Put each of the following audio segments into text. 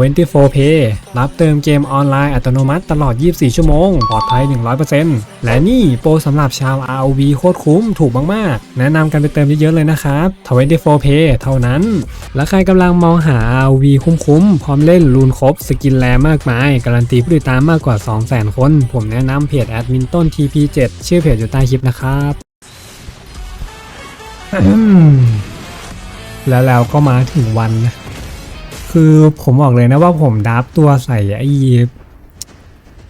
24 Pay รับเติมเกมออนไลน์อัตโนมัติตลอด 24 ชั่วโมง ปลอดภัย 100%และนี่โปรสำหรับชาว ROV โคตรคุ้มถูกมาก ๆ แนะนำกันไปเติมเยอะ ๆ เลยนะครับ24 Pay เท่านั้น และใครกำลังมองหา ROV คุ้ม ๆ พร้อมเล่นรูนครบ สกินแรมากมาย การันตีผู้ติดตามมากกว่า 200,000 คน ผมแนะนำเพจแอดมินต้น TP7 ชื่อเพจอยู่ใต้คลิปนะครับแล้วแล้วก็มาถึงวันนะ คือผมบอกเลยนะว่าผมดับตัวใส่ไอ้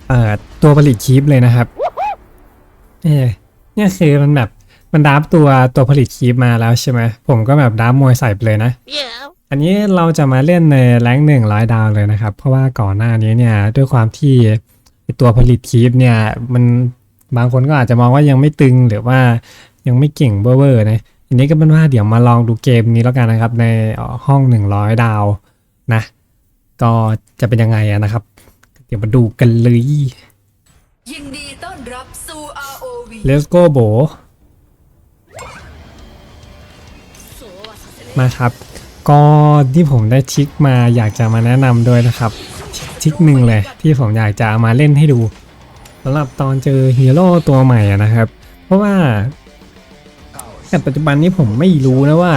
เอ่อตัวผลิตคลิปเลยนะครับเนี่ยเนี่ยคือมันแบบมันดับตัวตัวผลิตคลิปมาแล้วใช่ไหมผมก็แบบดับมวยใส่ไปเลยนะ Yeah. อันนี้เราจะมาเล่นในแรงหนึ่งร้อยดาวเลยนะครับ เพราะว่าก่อนหน้านี้เนี่ยด้วยความที่ตัวผลิตคลิปเนี่ยมันบางคนก็อาจจะมองว่ายังไม่ตึงหรือว่ายังไม่เก่งเวอร์ๆนะอันนี้ก็เป็นว่าเดี๋ยวมาลองดูเกมนี้แล้วกันนะครับ ในห้องหนึ่งร้อยดาว นะ ก็จะเป็นยังไงอะนะครับ เดี๋ยวมาดูกันเลยยินดีต้อนรับสู่ ROV Let's go โบมาครับ ก็ที่ผมได้ทริกมาอยากจะมาแนะนำด้วยนะครับทริกหนึ่งเลยที่ผมอยากจะเอามาเล่นให้ดูสำหรับตอนเจอฮีโร่ตัวใหม่อะนะครับ เพราะว่าแต่ปัจจุบันนี้ผมไม่รู้นะว่า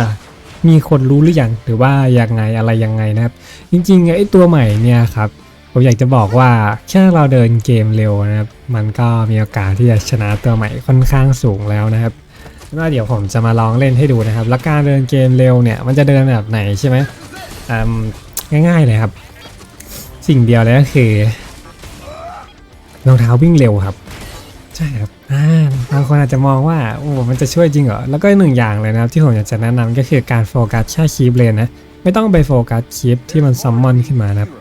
มีคนรู้หรือยังหรือว่ายังไงอะไรยังไงนะครับ จริงๆไอ้ตัวใหม่เนี่ยครับผมอยากจะบอกว่าแค่เราเดินเกมเร็วนะครับ มันก็มีโอกาสที่จะชนะตัวใหม่ค่อนข้างสูงแล้วนะครับว่าเดี๋ยวผมจะมาลองเล่นให้ดูนะครับ แล้วการเดินเกมเร็วเนี่ยมันจะเดินแบบไหนใช่ไหมอืมง่ายๆเลยครับ สิ่งเดียวเลยก็คือรองเท้าวิ่งเร็วครับ ใช่ครับ บางคนอาจจะมองว่าโอ้ มันจะช่วยจริงเหรอ แล้วก็หนึ่งอย่างเลยนะครับที่ผมอยากจะแนะนำก็คือการโฟกัสแค่คีบเลนนะ ไม่ต้องไปโฟกัสคีบที่มันซัมมอนขึ้นมานะครับ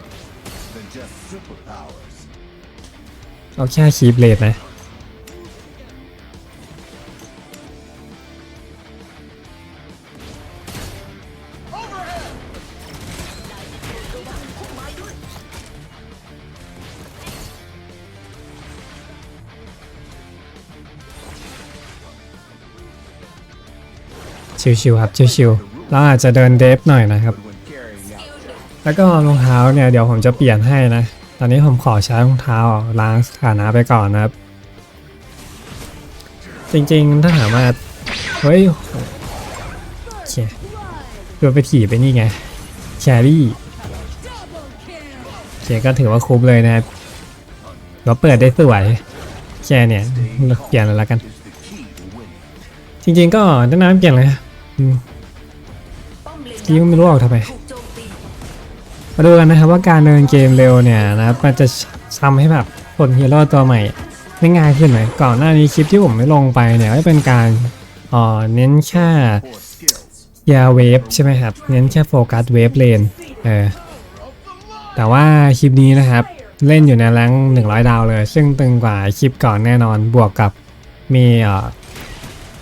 เอาแค่คีบเลนนะ ชิวๆครับชิวๆเราอาจจะเดินเดฟหน่อยนะครับ แล้วก็รองเท้าเนี่ยเดี๋ยวผมจะเปลี่ยนให้นะ ตอนนี้ผมขอใช้รองเท้าล้างสถานะไปก่อนนะครับ จริงๆถ้าถามว่าเฮ้ยโอเคโดนไปถีบไปนี่ไงแชรี่โอเคก็ถือว่าคุ้มเลยนะครับเราเปิดได้สวยแค่เนี่ยเปลี่ยนเลยละกัน จริงๆก็แนะนำเปลี่ยนเลย อืมป้อมเลนกี้ไม่รู้ออกทำไมมาดูกันนะครับว่าการเดินเกมเร็วเนี่ยนะครับมันจะทำให้แบบผลฮีโร่ตัวใหม่ได้ง่ายขึ้นไหมก่อนหน้านี้คลิปที่ผมไม่ลงไปเนี่ยก็เป็นการเน้นแค่ยาเวฟใช่ไหมครับ เน้นแค่โฟกัสเวฟเลนเออแต่ว่าคลิปนี้นะครับเล่นอยู่ในแรงหนึ่งร้อยดาวเลย ซึ่งตึงกว่าคลิปก่อนแน่นอนบวกกับมีเอ่อ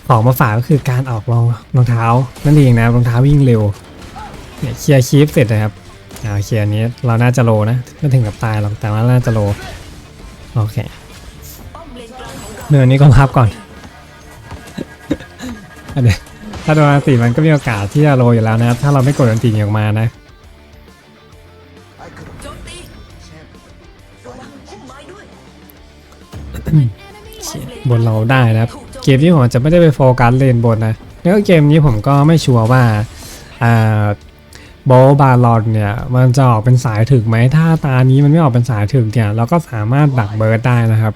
ของมาฝากก็คือการออกรองรองเท้านั่นเองนะรองเท้าวิ่งเร็วเนี่ยเคลียร์คลิปเสร็จนะครับอ่าโอเคอันนี้เราน่าจะโลนะไม่ถึงกับตายหรอกแต่ว่าน่าจะโลโอเคเนื้อนี้ก็พับก่อนอันเนี้ยถ้าโดนอันตีมันก็มีโอกาสที่จะโลอยู่แล้วนะครับ ถ้าเราไม่กดอันตีออกมานะบนเราได้นะครับ เกมที่ผมจะไม่ได้ไปโฟกัสเลนบนนะ แล้วเกมนี้ผมก็ไม่ชัวร์ว่าอ่าโบบาลอนเนี่ยมันจะออกเป็นสายถึกไหมถ้าตานี้มันไม่ออกเป็นสายถึกเนี่ยเราก็สามารถดักเบิร์ดได้นะครับ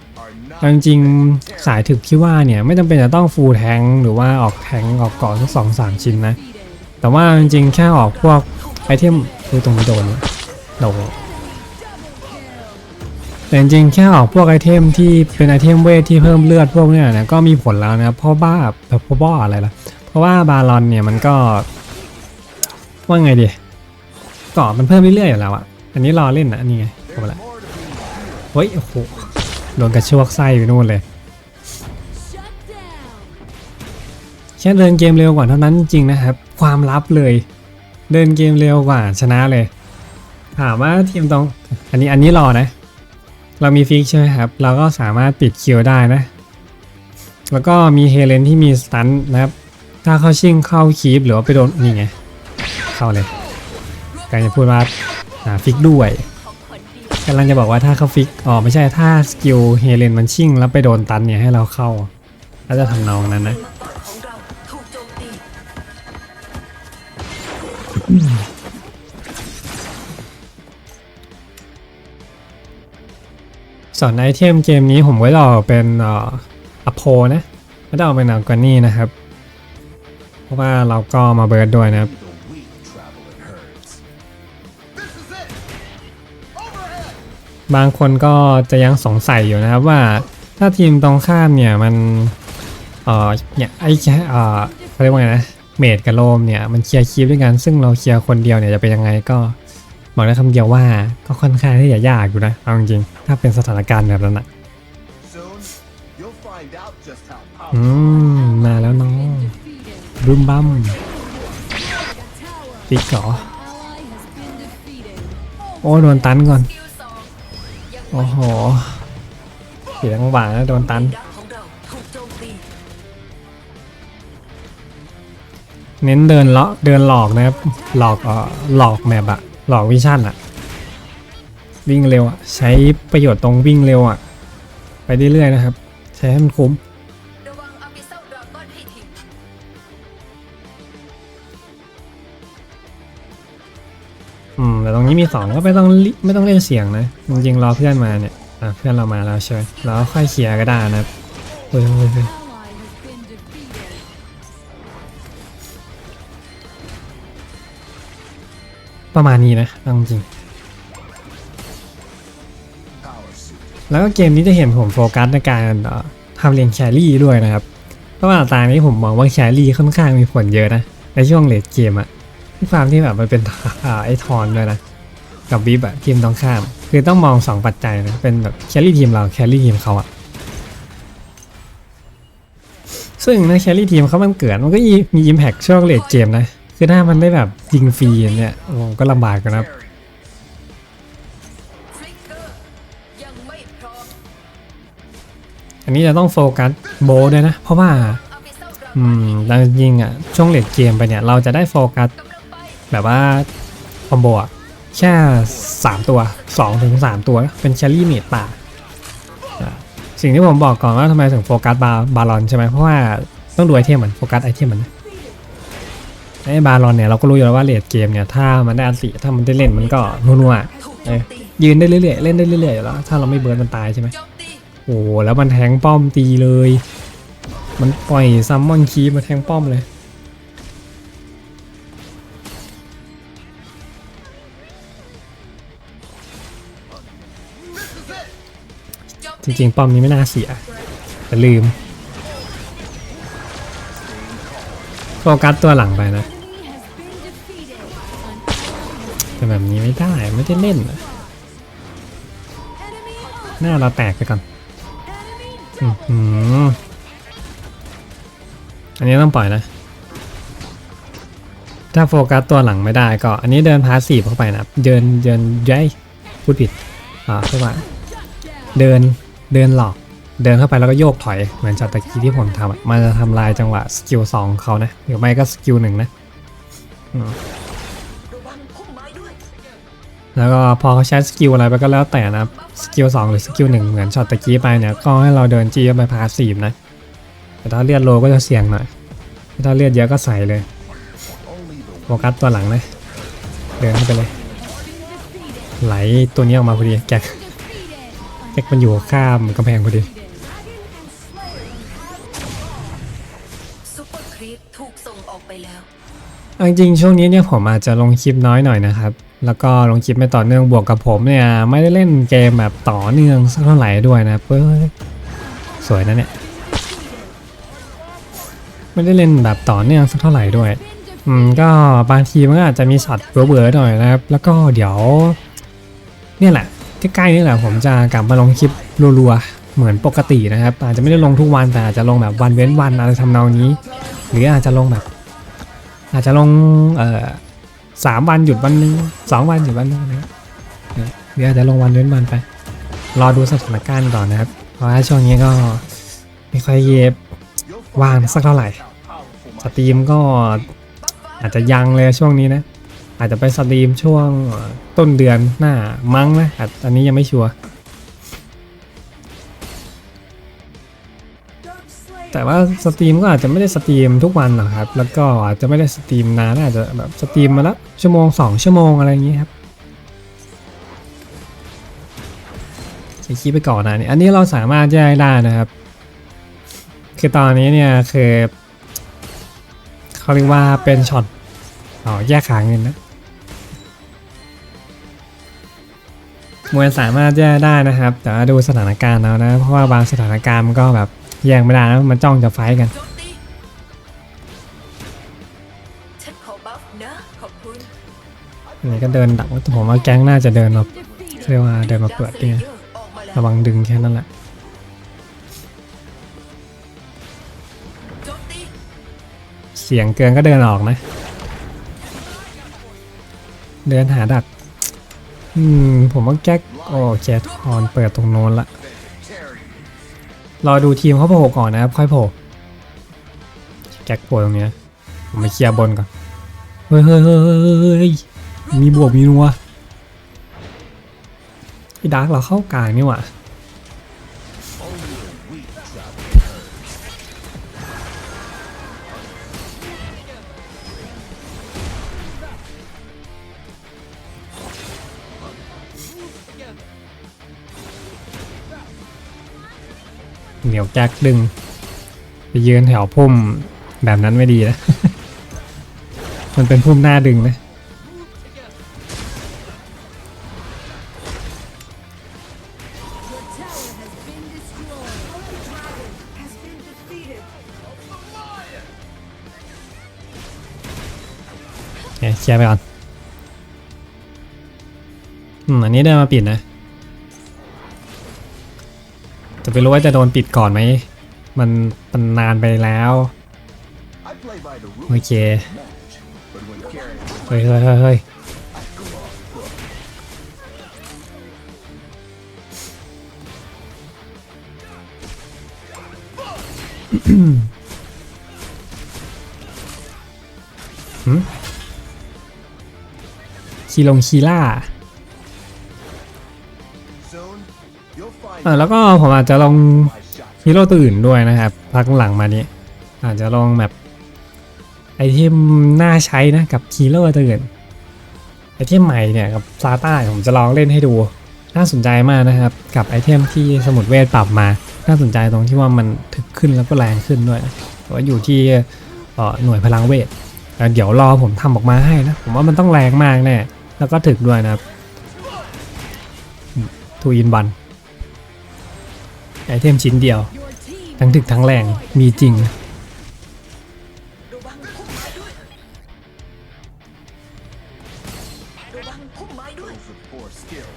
จริงๆสายถึกที่ว่าเนี่ยไม่จำเป็นจะต้องฟูลแทงหรือว่าออกแทงออกเกาะสักสองสามชิ้นนะ แต่ว่าจริงๆแค่ออกพวกไอเทมคือตรงนี้โดนโดน แต่จริงๆแค่ออกพวกไอเทมที่เป็นไอเทมเวทที่เพิ่มเลือดพวกเนี้ยนะก็มีผลแล้วนะครับเพราะบ้าแบบเพราะบ้าอะไรล่ะ เพราะว่าบาลอนเนี่ยมันก็ว่าไงดีเกาะมันเพิ่มเรื่อยๆอยู่แล้วอะอันนี้รอเล่นนะนี่ไงเข้ามละเฮ้ยโอ้โหโดนกระชวกไส้ไปนู่นเลยแค่เดินเกมเร็วกว่าเท่านั้นจริงนะครับ ความลับเลย เดินเกมเร็วกว่าชนะเลย ถามว่าทีมตรงอันนี้อันนี้รอนะ เรามีฟิกใช่ไหมครับ เราก็สามารถปิดคิวได้นะ แล้วก็มีเฮเลนที่มีสตันนะครับ ถ้าเข้าชิงเข้าคีปหรือว่าไปโดนนี่ไง เข้าเลยการจะพูดว่าอ่าฟิกด้วยกำลังจะบอกว่าถ้าเขาฟิก อ๋อไม่ใช่ ถ้าสกิลเฮเลนมันชิ่งแล้วไปโดนตันเนี่ยให้เราเข้า แล้วจะทำนองนั้นนะ ส่วนไอเทมเกมนี้ผมไว้รอเป็นอ่ออโพนะไม่ได้เอาเป็นอัลกานี่นะครับ เพราะว่าเราก็มาเบิร์ดด้วยนะครับบางคนก็จะยังสงสัยอยู่นะครับว่าถ้าทีมตรงข้ามเนี่ยมันเอ่อเนี่ยไอ้แค่เอ่อเขาเรียกว่าไงนะเมดกับโลมเนี่ยมันเคลียร์คีปด้วยกันซึ่งเราเคลียร์คนเดียวเนี่ยจะเป็นยังไงก็ บอกได้คำเดียวว่าก็ค่อนข้างที่จะยากอยู่นะเอาจริงๆถ้าเป็นสถานการณ์แบบนั้นนะอืมมาแล้วน้องบึมบัมติ๊กอโอ้โดนตันก่อน โอ้โหเสียงหวานแล้วโดนตันเราถูกโจมตีเน้นเดินเลาะเดินหลอกนะครับ หลอกเอ่อหลอกแมปอะ หลอกวิชั่นอะวิ่งเร็วอะใช้ประโยชน์ตรงวิ่งเร็วอะไปเรื่อยๆนะครับ ใช้ให้มันคุ้มอืมแต่ตรงนี้มีสองก็ไม่ต้องไม่ต้องเล่นเสียงนะจริงๆรอเพื่อนมาเนี่ยอะเพื่อนเรามาแล้วใช่ไหมเราค่อยเคลียร์ก็ได้นะครับเฮ้ยเฮ้ย ประมาณนี้นะเอาจริง แล้วก็เกมนี้จะเห็นผมโฟกัสในการทำเลนแครี่ด้วยนะครับ เพราะว่าตานี้ผมมองว่าแครี่ค่อนข้างมีผลเยอะนะ ในช่วงเลดเกมอะที่ฟามที่แบบมันเป็นอไอทอนด้วยนะ กับบีบอะทีมตรงข้าม คือต้องมองสองปัจจัยนะ เป็นแบบแครี่ทีมเราแครี่ทีมเขาอะซึ่งในแครี่ทีมเขามันเกิดมันก็มีอิมแพคช่วงเลดเกมนะ คือถ้ามันได้แบบยิงฟรีเนี่ยโอ้ก็ลำบากกันนะครับอันนี้จะต้องโฟกัสโบด้วยนะ เพราะว่าอืมเรายิงอะช่วงเลดเกมไปเนี่ย เราจะได้โฟกัสแบบว่าคอมโบอะแค่ 3 ตัว2ถึง3ตัวเป็นแคลรี่เมดป่าอะสิ่งที่ผมบอกก่อนว่าทำไมถึงโฟกัสบาบาลอนใช่ไหมเพราะว่าต้องดูไอเทมมันโฟกัสไอเทมมันนะ ไอ้บาลอนเนี่ยเราก็รู้อยู่แล้วว่าเลดเกมเนี่ยถ้ามันได้อันติถ้ามันได้เล่นมันก็นัวๆเอ้ยยืนได้เรื่อยๆเล่นได้เรื่อยๆอยู่แล้วถ้าเราไม่เบิร์นมันตายใช่ไหมโอ้โหแล้วมันแทงป้อมตีเลย มันปล่อยซัมมอนคีมาแทงป้อมเลยจมจริงๆป้อมนี้ไม่น่าเสียแต่ลืมโฟกัสตัวหลังไปนะ แต่แบบนี้ไม่ได้ไม่ได้เล่นหน้าเราแตกไปก่อนอืออันนี้ต้องปล่อยนะ ถ้าโฟกัสตัวหลังไม่ได้ก็ อันนี้เดินพาสีเข้าไปนะเดินเดินย้ายพูดผิดอ่าคือว่า เดินเดินหลอก เดินเข้าไปแล้วก็โยกถอยเหมือนจากตะกี้ที่ผมทำมันจะทำลายจังหวะสกิลสองเขานะหรือไม่ก็สกิลหนึ่งนะอืมระ แล้วก็พอเขาใช้สกิลอะไรไปก็แล้วแต่นะครับสกิลสองหรือสกิลหนึ่งเหมือนช็อตตะกี้ไปเนี่ยก็ให้เราเดินจี้ไปพาสซีฟนะ แต่ถ้าเลือดโลก็จะเสี่ยงหน่อยถ้าเลือดเยอะก็ใส่เลย Only the โฟกัสตัวหลังนะเดินเข้าไปเลย ไหลตัวนี้ออกมาพอดีแก๊กแก๊กมันอยู่ข้ามกำแพงพอดีซุปเปอร์ครีปถูกส่งออกไปแล้วเอาจริงๆช่วงนี้เนี่ยผมอาจจะลงคลิปน้อยหน่อยนะครับ แล้วก็ลงคลิปไม่ต่อเนื่องบวกกับผมเนี่ยไม่ได้เล่นเกมแบบต่อเนื่องสักเท่าไหร่ด้วยนะครับเฮ้ยสวยนะเนี่ยไม่ได้เล่นแบบต่อเนื่องสักเท่าไหร่ด้วยอืมก็บางทีมันอาจจะมีช็อตเบื่อๆหน่อยนะครับ แล้วก็เดี๋ยว เนี่ยแหละใกล้ๆนี่แหละผมจะกลับมาลงคลิปรัวๆเหมือนปกตินะครับ อาจจะไม่ได้ลงทุกวันแต่อาจจะลงแบบวันเว้นวันอะไรทำนองนี้ หรืออาจจะลงแบบ อาจจะลงเอ่อ สามวันหยุดวันหนึงสองวันหยุดวันหนึงนะครับหรืออาจจะลงวันเว้นวันไป รอดูสถานการณ์ก่อนนะครับ เพราะว่าช่วงนี้ก็ไม่ค่อยเย็บว่างสักเท่าไหร่ สตรีมก็อาจจะยังเลยช่วงนี้นะ อาจจะไปสตรีมช่วงต้นเดือนหน้ามั้งนะอันนี้ยังไม่ชัวร์ แต่ว่าสตรีมก็อาจจะไม่ได้สตรีมทุกวันหรอกครับ แล้วก็อาจจะไม่ได้สตรีมนานอาจจะแบบสตรีมมาละชั่วโมงสองชั่วโมงอะไรอย่างงี้ครับใช้คีย์ไปก่อนนะนี่อันนี้เราสามารถแยกได้นะครับ คือตอนนี้เนี่ยคือเขาเรียกว่าเป็นช็อตอ๋อแยกขาเงินนะมวยสามารถแยกได้นะครับ แต่ดูสถานการณ์แล้วนะ เพราะว่าบางสถานการณ์มันก็แบบ แยกไม่ได้นะมันจ้องจะไฟกันโจมตีฉันขอบัฟนะขอบคุณอันนี้ก็เดินดักผมว่าแก๊งน่าจะเดินมาเรียกว่าเดินมาเปิดเนี่ยออกมาแล้วระวังดึงแค่นั้นแหละเสียงเกินก็เดินออกนะ เดินหาดัก อืม ผมว่าแก๊กโอ้แจ๊ทฮอนเปิดตรงโน้นละ รอดูทีมเขาโผล่ก่อนนะครับ ค่อยโผล่แจ็คโผล่ตรงเนี้ยผมไปเคลียร์บนก่อน เฮ้ยเฮ้ยเฮ้ยเฮ้ยเฮ้ยมีบวกมีนัวไอ้ดาร์กเราเข้ากลางนี่หว่า เหนียวแจ็คดึง ไปยืนแถวพุ่มแบบนั้นไม่ดีนะ มันเป็นพุ่มหน้าดึงนะเคลียร์ไปก่อน อืม อันนี้เดินมาปิดนะ ไปรู้ว่าจะโดนปิดก่อนไหม มันมันนานไปแล้ว โอเค เฮ้ยเฮ้ยเฮ้ยเฮ้ย go off book. คีลงคีล่า ออแล้วก็ผมอาจจะลองฮีโร่ตัวอื่นด้วยนะครับ พักหลังมานี้อาจจะลองแบบไอเทมน่าใช้นะกับฮีโร่ตัวอื่นไอเทมใหม่เนี่ยกับซาต้าผมจะลองเล่นให้ดู น่าสนใจมากนะครับ กับไอเทมที่สมุดเวทปรับมา น่าสนใจตรงที่ว่ามันถึกขึ้นแล้วก็แรงขึ้นด้วยแต่ว่าอยู่ที่หน่วยพลังเวทแล้วเดี๋ยวรอผมทำออกมาให้นะ ผมว่ามันต้องแรงมากแน่แล้วก็ถึกด้วยนะครับทูอินบัน ไอเทมชิ้นเดียว ทั้งถึกทั้งแรงมีจริง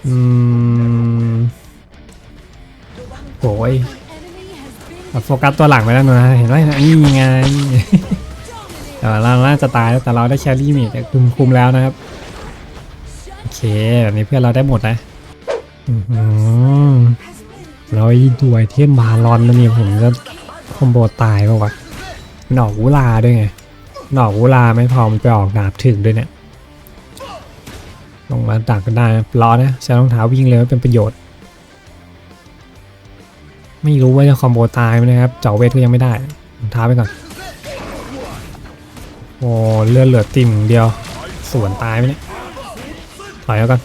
อืมโอ้ยโฟกัสตัวหลังไปแล้วนะเห็นไหมนี่ไงแต่เราน่าจะตายแต่เราได้แครี่เมดคุมคุมแล้วนะครับ โอเค แบบนี้เพื่อนเราได้หมดนะ อือ หือเราอีตัวไอเทมบาลอนแล้วนี่ผมจะคอมโบตายป่าวะหนอกวุลาด้วยไงหนอกวุลาไม่พอมันไปออกดาบถึงด้วยเนี่ยลงมาดักกันได้นะรอนะใช้รองเท้าวิ่งเลยเป็นประโยชน์ ไม่รู้ว่าจะคอมโบตายไหมนะครับ เจาะเวทก็ยังไม่ได้รองเท้าไปก่อนโอ้เลือดเหลือติ่มเดียวสวนตายไหมเนี่ยถอยแล้วก่อน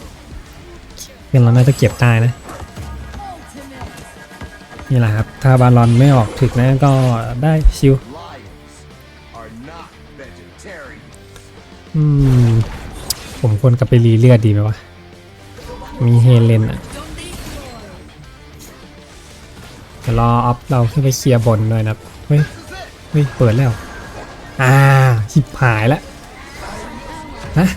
เพื่อนเราน่าจะเก็บได้นะ นี่แหละครับ ถ้าบาลอนไม่ออกถึกนะก็ได้ชิวอืม ผมควรกลับไปรีเลือดดีไหมวะ มีเฮเลนอะจมตีเดี๋ยวรอออฟเราขึ้นไปเคลียร์บนด้วยนะเฮ้ย เฮ้ย เปิดแล้ว อ่าชิบหายแล้วฮะ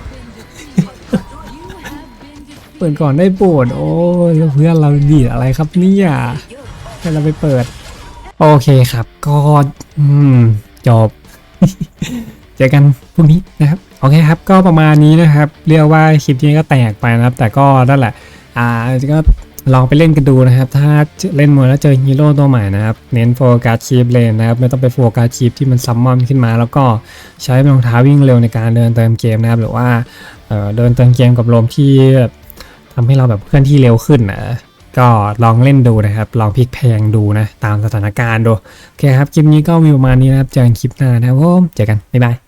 เปิดก่อนได้โปรดโอ้ยเพื่อนเราดีอะไรครับเนี่ย เราไปเปิด โอเคครับ ก็อืมจบ เจอกันพรุ่งนี้นะครับ โอเคครับ ก็ประมาณนี้นะครับ เรียกว่าคลิปนี้ก็แตกไปนะครับ แต่ก็นั่นแหละ อ่าก็ลองไปเล่นกันดูนะครับ ถ้าเล่นมวยแล้วเจอฮีโร่ตัวใหม่นะครับ เน้นโฟกัสคีปเลนนะครับ ไม่ต้องไปโฟกัสคีปที่มันซัมมอนขึ้นมา แล้วก็ใช้รองเท้าวิ่งเร็วในการเดินเติมเกมนะครับ หรือว่าเเดินเติมเกมกับลมที่ทำให้เราแบบเคลื่อนที่เร็วขึ้นนะ ก็ลองเล่นดูนะครับ ลองพลิกแพงดูนะ ตามสถานการณ์ดู โอเคครับ คลิปนี้ก็มีประมาณนี้นะครับ เจอกันคลิปหน้านะครับผมเจอกัน บ๊ายบาย